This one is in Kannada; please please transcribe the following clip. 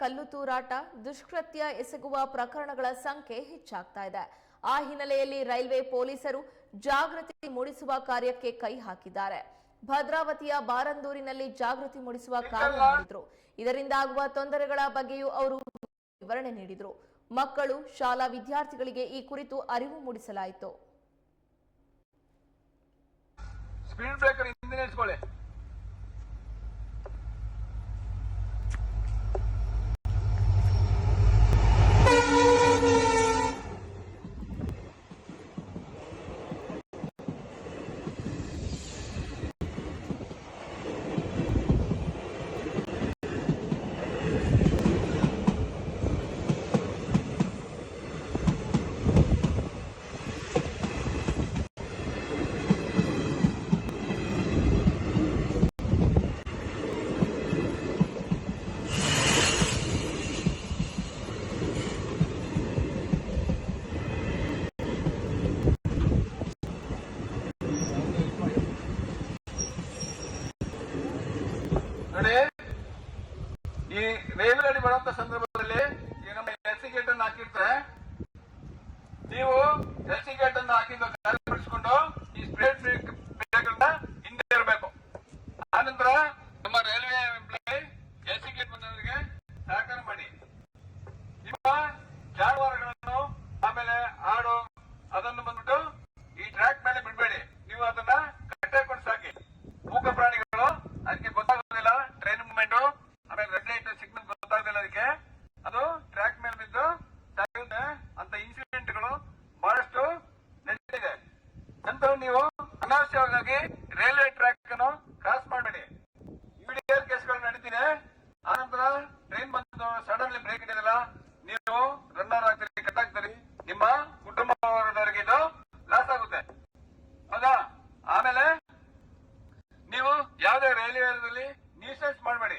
ಕಲ್ಲು ತೂರಾಟ ದುಷ್ಕೃತ್ಯ ಎಸಗುವ ಪ್ರಕರಣಗಳ ಸಂಖ್ಯೆ ಹೆಚ್ಚಾಗ್ತಾ ಇದೆ. ಆ ಹಿನ್ನೆಲೆಯಲ್ಲಿ ರೈಲ್ವೆ ಪೊಲೀಸರು ಜಾಗೃತಿ ಮೂಡಿಸುವ ಕಾರ್ಯಕ್ಕೆ ಕೈ ಹಾಕಿದ್ದಾರೆ. ಭದ್ರಾವತಿಯ ಬಾರಂದೂರಿನಲ್ಲಿ ಜಾಗೃತಿ ಮೂಡಿಸುವ ಕಾರ್ಯ ಮಾಡಿದ್ರು. ಇದರಿಂದ ಆಗುವ ತೊಂದರೆಗಳ ಬಗ್ಗೆಯೂ ಅವರು ವಿವರಣೆ ನೀಡಿದರು. ಮಕ್ಕಳು ಶಾಲಾ ವಿದ್ಯಾರ್ಥಿಗಳಿಗೆ ಈ ಕುರಿತು ಅರಿವು ಮೂಡಿಸಲಾಯಿತು. ನೋಡಿ ಈ ರೈಲು ಗಾಡಿ ಬರುವಂತ ಸಂದರ್ಭದಲ್ಲಿ ಈಗ ನಮ್ಮ ಎಸ್ಸಿ ಗೇಟ್ ಅನ್ನು ಹಾಕಿರ್ತಾರೆ. ನೀವು ಎಸ್ ಗೇಟ್ ಅನ್ನು ಹಾಕಿದ ಇನ್ಸಿಡೆಂಟ್ಗಳು ಬಹಳಷ್ಟು ನಡೆದಿದೆ ನಂತರ ನೀವು ಅನಾವಶ್ಯವಾಗಿ ರೈಲ್ವೆ ಟ್ರ್ಯಾಕ್ ಅನ್ನು ಕ್ರಾಸ್ ಮಾಡಬೇಡಿ. ಯುಡಿಎಲ್ ಕೇಸ್ಗಳು ನಡೀತಿದೆ. ಆನಂತರ ಟ್ರೈನ್ ಬಂದು ಸಡನ್ಲಿ ಬ್ರೇಕ್ ಹಿಡಿದಿಲ್ಲ. ನೀವು ರನ್ನರ್ ಆಗ್ತೀರಿ ಕಟ್ ಆಗ್ತೀರಿ. ನಿಮ್ಮ ಕುಟುಂಬ ವರ್ಗದವರಿಗೆ ಇದು ಲಾಸ್ ಆಗುತ್ತೆ. ಹೌದಾ? ಆಮೇಲೆ ನೀವು ಯಾವುದೇ ರೈಲ್ವೆ ಮಾಡಬೇಡಿ.